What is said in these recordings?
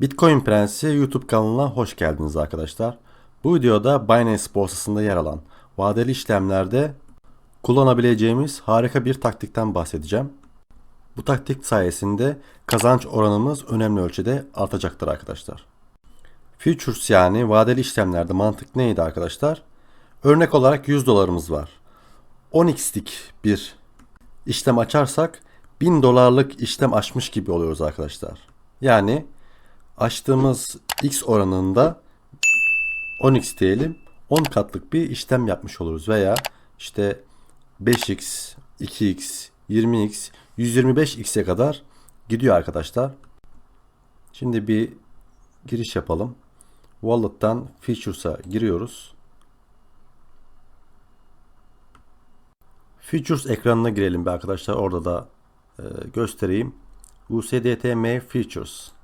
Bitcoin Prensi YouTube kanalına hoş geldiniz arkadaşlar. Bu videoda Binance borsasında yer alan vadeli işlemlerde kullanabileceğimiz harika bir taktikten bahsedeceğim. Bu taktik sayesinde kazanç oranımız önemli ölçüde artacaktır arkadaşlar. Futures yani vadeli işlemlerde mantık neydi arkadaşlar? Örnek olarak 100 dolarımız var. 10x'lik bir işlem açarsak 1000 dolarlık işlem açmış gibi oluyoruz arkadaşlar. Yani açtığımız x oranında 10x diyelim 10 katlık bir işlem yapmış oluruz veya işte 5x, 2x, 20x, 125x'e kadar gidiyor arkadaşlar. Şimdi bir giriş yapalım. Wallet'tan Features'a giriyoruz. Features ekranına girelim bir arkadaşlar. Orada da e, göstereyim. USDTM Features.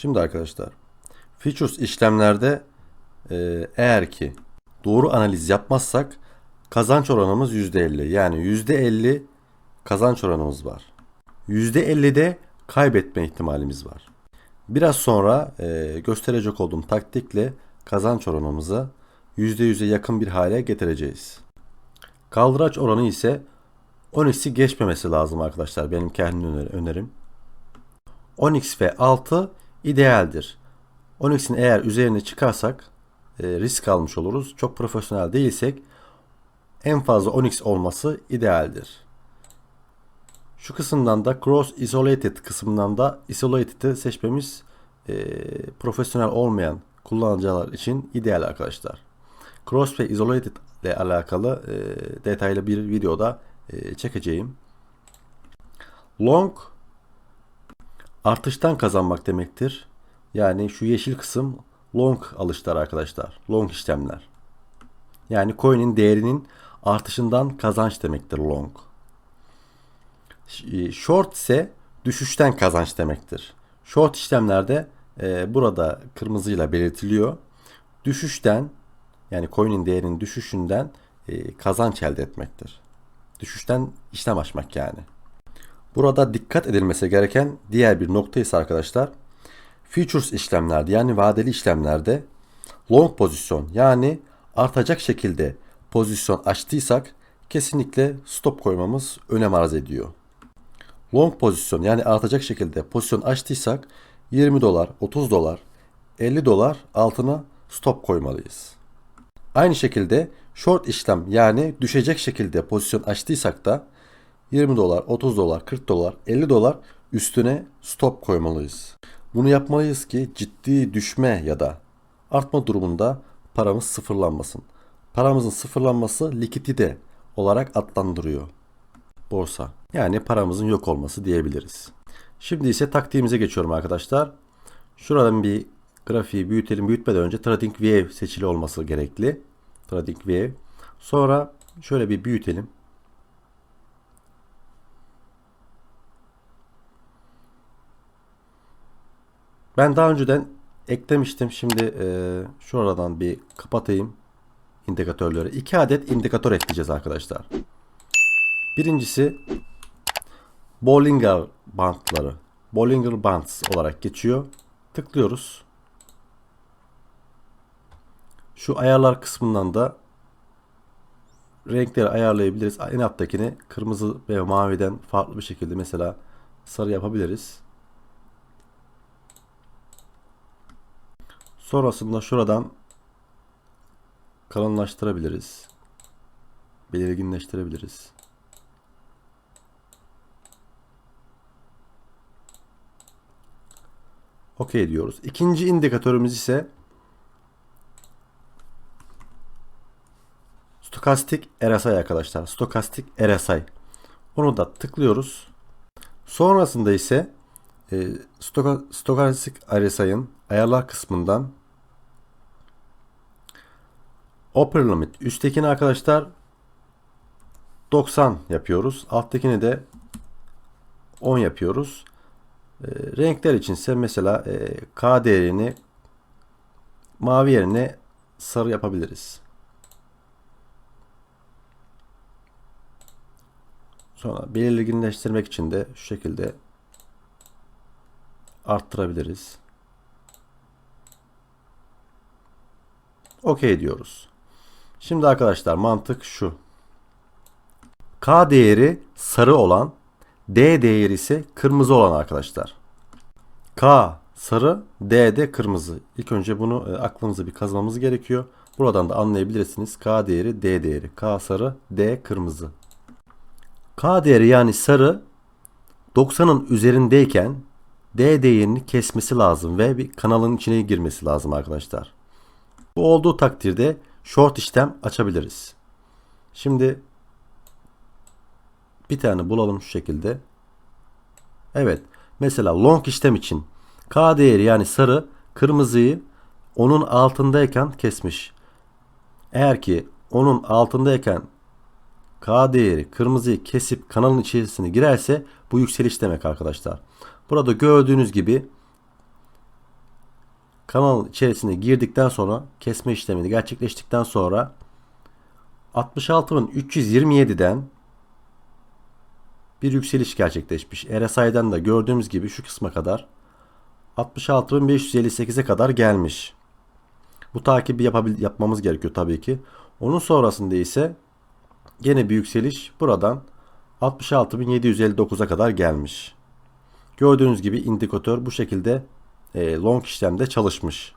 Şimdi arkadaşlar Features işlemlerde e, eğer ki doğru analiz yapmazsak kazanç oranımız %50. Yani %50 kazanç oranımız var. %50'de kaybetme ihtimalimiz var. Biraz sonra e, gösterecek olduğum taktikle kazanç oranımızı %100'e yakın bir hale getireceğiz. Kaldıraç oranı ise 10x'i geçmemesi lazım arkadaşlar. Benim kendi önerim. 10x ve 6 idealdir. 10x'in eğer üzerine çıkarsak e, risk almış oluruz. Çok profesyonel değilsek en fazla 10x olması idealdir. Şu kısımdan da cross isolated kısmından da isolated'i seçmemiz e, profesyonel olmayan kullanıcılar için ideal arkadaşlar. Cross ve isolated ile alakalı e, detaylı bir videoda e, çekeceğim. Long artıştan kazanmak demektir. Yani şu yeşil kısım long alışlar arkadaşlar. Long işlemler. Yani coin'in değerinin artışından kazanç demektir long. E, short ise düşüşten kazanç demektir. Short işlemlerde e, burada kırmızıyla belirtiliyor. Düşüşten yani coin'in değerinin düşüşünden e, kazanç elde etmektir. Düşüşten işlem açmak yani. Burada dikkat edilmesi gereken diğer bir nokta ise arkadaşlar futures işlemlerde yani vadeli işlemlerde long pozisyon yani artacak şekilde pozisyon açtıysak kesinlikle stop koymamız önem arz ediyor. Long pozisyon yani artacak şekilde pozisyon açtıysak 20 dolar, 30 dolar, 50 dolar altına stop koymalıyız. Aynı şekilde short işlem yani düşecek şekilde pozisyon açtıysak da 20 dolar, 30 dolar, 40 dolar, 50 dolar üstüne stop koymalıyız. Bunu yapmalıyız ki ciddi düşme ya da artma durumunda paramız sıfırlanmasın. Paramızın sıfırlanması likidite olarak adlandırıyor borsa. Yani paramızın yok olması diyebiliriz. Şimdi ise taktiğimize geçiyorum arkadaşlar. Şuradan bir grafiği büyütelim. Büyütmeden önce Trading View seçili olması gerekli. Trading View. Sonra şöyle bir büyütelim. Ben daha önceden eklemiştim. Şimdi e, şuradan bir kapatayım indikatörleri. İki adet indikatör ekleyeceğiz arkadaşlar. Birincisi Bollinger bantları. Bollinger Bands olarak geçiyor. Tıklıyoruz. Şu ayarlar kısmından da renkleri ayarlayabiliriz. En alttakini kırmızı ve maviden farklı bir şekilde mesela sarı yapabiliriz. Sonrasında şuradan kalınlaştırabiliriz. Belirginleştirebiliriz. OK diyoruz. İkinci indikatörümüz ise stokastik RSI arkadaşlar. Stokastik RSI. Onu da tıklıyoruz. Sonrasında ise e, stokastik RSI'ın ayarlar kısmından Upper limit. Üsttekini arkadaşlar 90 yapıyoruz. Alttakini de 10 yapıyoruz. E, renkler içinse mesela e, K değerini mavi yerine sarı yapabiliriz. Sonra belirginleştirmek için de şu şekilde arttırabiliriz. Okey diyoruz. Şimdi arkadaşlar mantık şu. K değeri sarı olan, D değeri ise kırmızı olan arkadaşlar. K sarı, D de kırmızı. İlk önce bunu e, aklınıza bir kazmamız gerekiyor. Buradan da anlayabilirsiniz. K değeri, D değeri. K sarı, D kırmızı. K değeri yani sarı 90'ın üzerindeyken D değerini kesmesi lazım ve bir kanalın içine girmesi lazım arkadaşlar. Bu olduğu takdirde short işlem açabiliriz. Şimdi bir tane bulalım şu şekilde. Evet. Mesela long işlem için K değeri yani sarı kırmızıyı onun altındayken kesmiş. Eğer ki onun altındayken K değeri kırmızıyı kesip kanalın içerisine girerse bu yükseliş demek arkadaşlar. Burada gördüğünüz gibi kanalın içerisine girdikten sonra kesme işlemini gerçekleştikten sonra 66.327'den bir yükseliş gerçekleşmiş. RSI'den de gördüğümüz gibi şu kısma kadar 66.558'e kadar gelmiş. Bu takibi yapabil yapmamız gerekiyor tabii ki. Onun sonrasında ise Gene bir yükseliş buradan 66.759'a kadar gelmiş. Gördüğünüz gibi indikatör bu şekilde e, long işlemde çalışmış.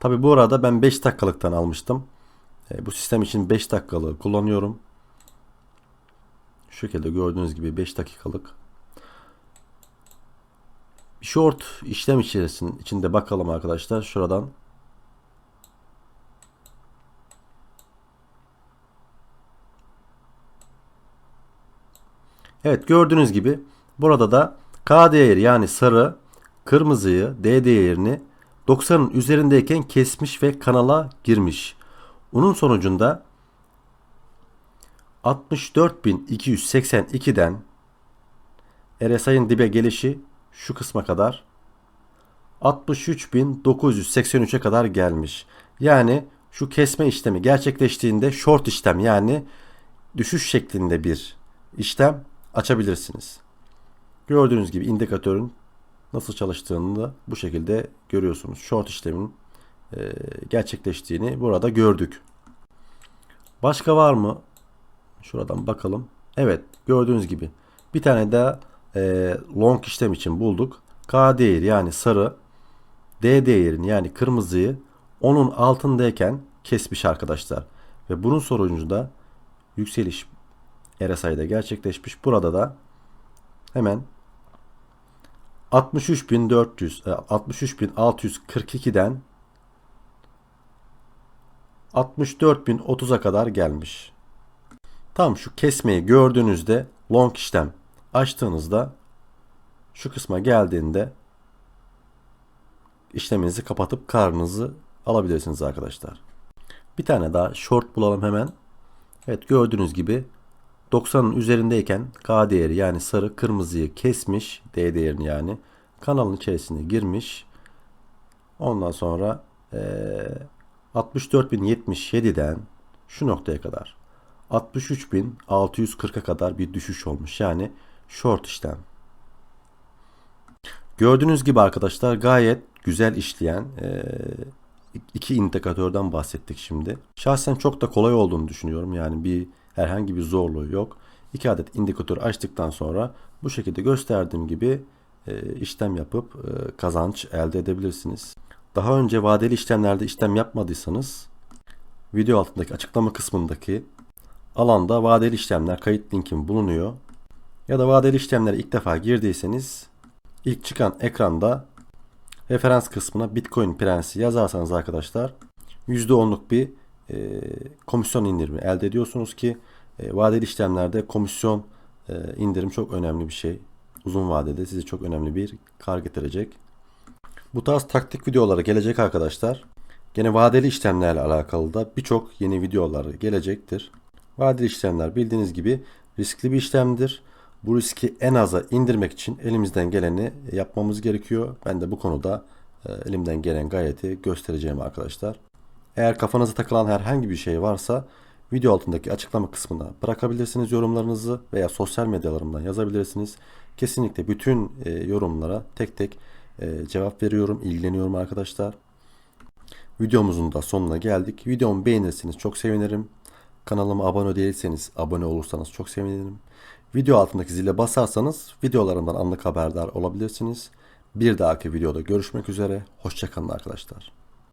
Tabi bu arada ben 5 dakikalıktan almıştım. E, bu sistem için 5 dakikalık kullanıyorum. Şu şekilde gördüğünüz gibi 5 dakikalık. Short işlem içerisinde içinde bakalım arkadaşlar. Şuradan Evet gördüğünüz gibi burada da K değeri yani sarı kırmızıyı D değerini 90'ın üzerindeyken kesmiş ve kanala girmiş. Onun sonucunda 64.282'den RSI'nin dibe gelişi şu kısma kadar 63.983'e kadar gelmiş. Yani şu kesme işlemi gerçekleştiğinde short işlem yani düşüş şeklinde bir işlem açabilirsiniz. Gördüğünüz gibi indikatörün nasıl çalıştığını da bu şekilde görüyorsunuz. Short işlemin e, gerçekleştiğini burada gördük. Başka var mı? Şuradan bakalım. Evet gördüğünüz gibi bir tane daha e, long işlem için bulduk. K değeri yani sarı D değerini yani kırmızıyı onun altındayken kesmiş arkadaşlar. Ve bunun sonucunda yükseliş RSI'de gerçekleşmiş. Burada da hemen 63.400 63.642'den 64.030'a kadar gelmiş. Tam şu kesmeyi gördüğünüzde long işlem açtığınızda şu kısma geldiğinde işleminizi kapatıp karnınızı alabilirsiniz arkadaşlar. Bir tane daha short bulalım hemen. Evet gördüğünüz gibi 90'ın üzerindeyken K değeri yani sarı kırmızıyı kesmiş D değerini yani kanalın içerisine girmiş. Ondan sonra e, 64.077'den şu noktaya kadar 63.640'a kadar bir düşüş olmuş. Yani short işlem. Gördüğünüz gibi arkadaşlar gayet güzel işleyen e, iki indikatörden bahsettik şimdi. Şahsen çok da kolay olduğunu düşünüyorum. Yani bir Herhangi bir zorluğu yok. 2 adet indikatör açtıktan sonra bu şekilde gösterdiğim gibi e, işlem yapıp e, kazanç elde edebilirsiniz. Daha önce vadeli işlemlerde işlem yapmadıysanız video altındaki açıklama kısmındaki alanda vadeli işlemler kayıt linkim bulunuyor. Ya da vadeli işlemlere ilk defa girdiyseniz ilk çıkan ekranda referans kısmına Bitcoin prensi yazarsanız arkadaşlar %10'luk bir e, komisyon indirimi elde ediyorsunuz ki e, vadeli işlemlerde komisyon e, indirim çok önemli bir şey. Uzun vadede size çok önemli bir kar getirecek. Bu tarz taktik videoları gelecek arkadaşlar. Gene vadeli işlemlerle alakalı da birçok yeni videolar gelecektir. Vadeli işlemler bildiğiniz gibi riskli bir işlemdir. Bu riski en aza indirmek için elimizden geleni yapmamız gerekiyor. Ben de bu konuda e, elimden gelen gayreti göstereceğim arkadaşlar. Eğer kafanıza takılan herhangi bir şey varsa video altındaki açıklama kısmına bırakabilirsiniz yorumlarınızı veya sosyal medyalarımdan yazabilirsiniz. Kesinlikle bütün e, yorumlara tek tek e, cevap veriyorum, ilgileniyorum arkadaşlar. Videomuzun da sonuna geldik. Videomu beğenirseniz çok sevinirim. Kanalıma abone değilseniz abone olursanız çok sevinirim. Video altındaki zile basarsanız videolarımdan anlık haberdar olabilirsiniz. Bir dahaki videoda görüşmek üzere. Hoşçakalın arkadaşlar.